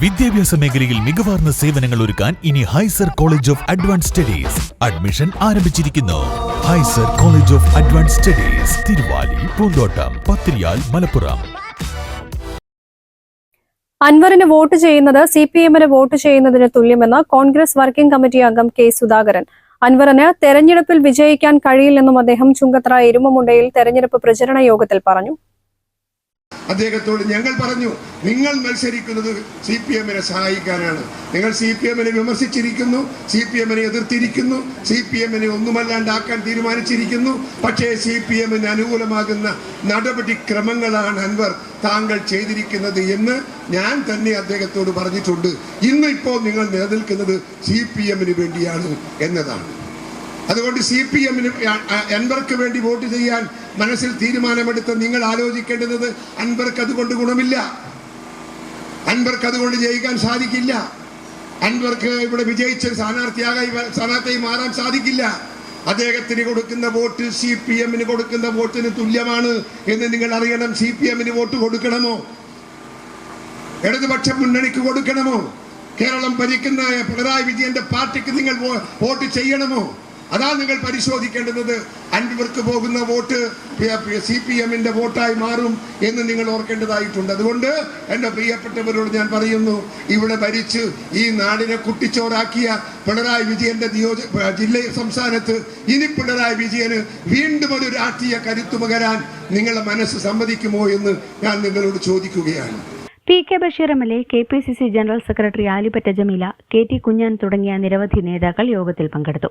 വിദ്യാഭ്യാസ മേഖലയിൽ മികവാർന്ന സേവനങ്ങൾ ഒരുക്കാൻ ഇനി ഹൈസർ college of advance studies admission ആരംഭിച്ചിരിക്കുന്നു. ഹൈസർ college of advance studies Thiruvali Poonthottam Pathiriyal Malappuram. അൻവറിന് വോട്ട് ചെയ്യുന്നത് സി പി എമ്മിന് വോട്ട് ചെയ്യുന്നതിന് തുല്യമെന്ന് കോൺഗ്രസ് വർക്കിംഗ് കമ്മിറ്റി അംഗം കെ സുധാകരൻ. അൻവറിന് തെരഞ്ഞെടുപ്പിൽ വിജയിക്കാൻ കഴിയില്ലെന്നും അദ്ദേഹം ചുങ്കത്ര എരുമമുണ്ടയിൽ തെരഞ്ഞെടുപ്പ് പ്രചരണ യോഗത്തിൽ പറഞ്ഞു. അദ്ദേഹത്തോട് ഞങ്ങൾ പറഞ്ഞു നിങ്ങൾ മത്സരിക്കുന്നത് സി പി എമ്മിനെ സഹായിക്കാനാണ്. നിങ്ങൾ സി പി എമ്മിനെ വിമർശിച്ചിരിക്കുന്നു സി പി എമ്മിനെ എതിർത്തിരിക്കുന്നു സി പി എമ്മിനെ ഒന്നുമല്ലാണ്ടാക്കാൻ തീരുമാനിച്ചിരിക്കുന്നു. പക്ഷേ സി പി എമ്മിന് അനുകൂലമാകുന്ന നടപടിക്രമങ്ങളാണ് അൻവർ താങ്കൾ ചെയ്തിരിക്കുന്നത് എന്ന് ഞാൻ തന്നെ അദ്ദേഹത്തോട് പറഞ്ഞിട്ടുണ്ട്. ഇന്നിപ്പോൾ നിങ്ങൾ നിലനിൽക്കുന്നത് സി പി എമ്മിന് വേണ്ടിയാണ് എന്നതാണ്. അതുകൊണ്ട് സി പി എമ്മിന് അൻവർക്ക് വേണ്ടി വോട്ട് ചെയ്യാൻ മനസ്സിൽ തീരുമാനമെടുത്ത് നിങ്ങൾ ആലോചിക്കേണ്ടുന്നത് അൻവർക്ക് അതുകൊണ്ട് ഗുണമില്ല. അൻവർക്ക് അതുകൊണ്ട് ജയിക്കാൻ സാധിക്കില്ല. അൻവർക്ക് ഇവിടെ വിജയിച്ച സ്ഥാനാർത്ഥിയാകാൻ സ്ഥാനാർത്ഥിയായി മാറാൻ സാധിക്കില്ല. അദ്ദേഹത്തിന് കൊടുക്കുന്ന വോട്ട് സി പി എമ്മിന് കൊടുക്കുന്ന വോട്ടിന് തുല്യമാണ് എന്ന് നിങ്ങൾ അറിയണം. സി പി എമ്മിന് വോട്ട് കൊടുക്കണമോ? ഇടതുപക്ഷ മുന്നണിക്ക് കൊടുക്കണമോ? കേരളം ഭരിക്കുന്ന പിണറായി വിജയന്റെ പാർട്ടിക്ക് നിങ്ങൾ വോട്ട് ചെയ്യണമോ? അതാ നിങ്ങൾ പരിശോധിക്കേണ്ടുന്നത്. അൻവർക്ക് പോകുന്ന വോട്ട് സി പി എമ്മിന്റെ വോട്ടായി മാറും എന്ന് നിങ്ങൾ ഓർക്കേണ്ടതായിട്ടുണ്ട്. അതുകൊണ്ട് എന്റെ പ്രിയപ്പെട്ടവരോട് ഞാൻ പറയുന്നു ഇവിടെ ഭരിച്ച് ഈ നാടിനെ കുട്ടിച്ചോറാക്കിയ പിണറായി വിജയന്റെ നിയോജ ജില്ല സംസ്ഥാനത്ത് ഇനി പിണറായി വിജയന് വീണ്ടും ഒരു രാഷ്ട്രീയ കരുത്തു പകരാൻ നിങ്ങളുടെ മനസ്സ് സമ്മതിക്കുമോ എന്ന് ഞാൻ നിങ്ങളോട് ചോദിക്കുകയാണ്. P K Basheer M L A K P C C general secretary Alippatta Jameela K T Kunhan തുടങ്ങിയ നിരവധി നേതാക്കൾ യോഗത്തിൽ പങ്കെടുത്തു.